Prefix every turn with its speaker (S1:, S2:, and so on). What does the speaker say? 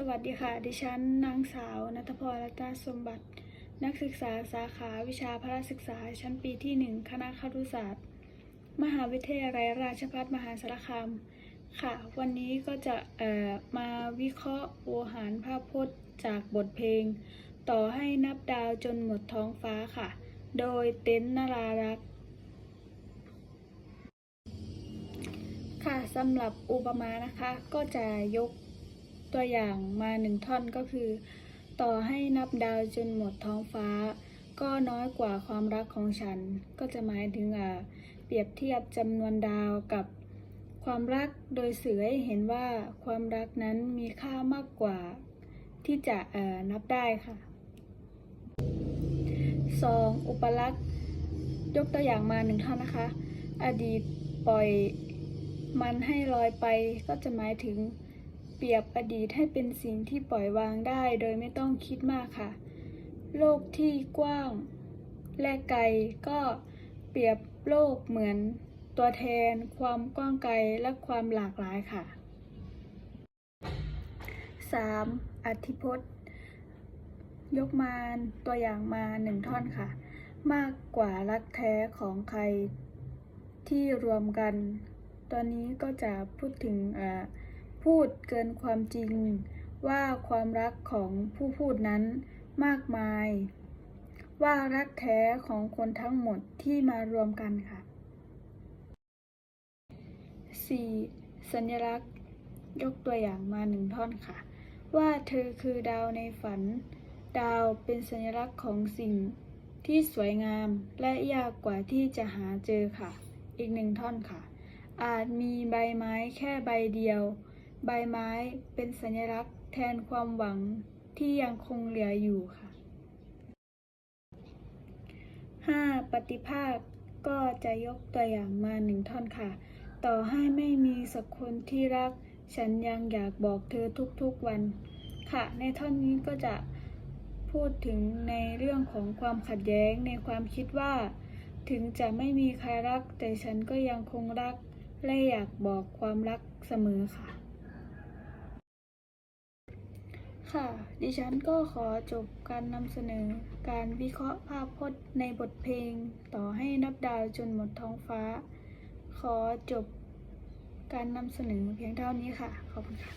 S1: สวัสดีค่ะ ดิฉันนางสาวนัทพรรัตนสมบัติ นักศึกษาสาขาวิชาพระศึกษาชั้นปีที่หนึ่งคณะครุศาสตร์ มหาวิทยาลัยราชภัฏมหาสารคาม ค่ะ วันนี้ก็จะมาวิเคราะห์โวหารภาพพจน์จากบทเพลง ต่อให้นับดาวจนหมดท้องฟ้าค่ะ โดยเต็นนารารัก ค่ะสำหรับอุปมานะคะก็จะยก ตัวอย่างมาหนึ่งท่อนก็คือ ต่อให้นับดาวจนหมดท้องฟ้า ก็น้อยกว่าความรักของฉัน ก็จะหมายถึงอ่าเปรียบเทียบจำนวนดาวกับความรักโดยสื่อให้เห็นว่าความรักนั้นมีค่ามากกว่า ที่จะเออนับได้ค่ะ 2. อุปลักษ์ยกตัวอย่างมาหนึ่งท่อนนะคะ อดีตปล่อยมันให้ลอยไปก็จะหมายถึง เปรียบอดีตให้เป็นสิ่งที่ปล่อยวางได้โดยไม่ต้องคิดมากค่ะ โลกที่กว้างและไกลก็เปรียบโลกเหมือนตัวแทน ความกว้างไกลและความหลากหลายค่ะ 3. อธิพจน์ ยกมาตัวอย่างมาหนึ่งท่อนค่ะ มากกว่ารักแท้ของใครที่รวมกัน ตอนนี้ก็จะพูดถึงอ่อ พูดเกินความจริง ว่าความรักของผู้พูดนั้นมากมาย ว่ารักแท้ของคนทั้งหมดที่มารวมกันค่ะ 4. สัญลักษณ์ยกตัวอย่างมาหนึ่งท่อนค่ะ ว่าเธอคือดาวในฝัน ดาวเป็นสัญลักษณ์ของสิ่งที่สวยงามและยากกว่าที่จะหาเจอค่ะ อีกหนึ่งท่อนค่ะ อาจมีใบไม้แค่ใบเดียว ใบไม้เป็นสัญลักษณ์แทนความหวังที่ยังคงเหลืออยู่ค่ะ 5. ปฏิภาคก็จะยกตัวอย่างมาหนึ่งท่อนค่ะ ต่อให้ไม่มีสักคนที่รัก ฉันยังอยากบอกเธอทุกๆวัน ค่ะ ในท่อนนี้ก็จะพูดถึงในเรื่องของความขัดแย้งในความคิดว่า ถึงจะไม่มีใครรัก แต่ฉันก็ยังคงรัก และอยากบอกความรักเสมอค่ะ ค่ะ ดิฉันก็ขอจบการนำเสนอ การวิเคราะห์ภาพพจน์ในบทเพลง ต่อให้นับดาวจนหมดท้องฟ้า ขอจบการนำเสนอเพียงเท่านี้ค่ะ ขอบคุณค่ะ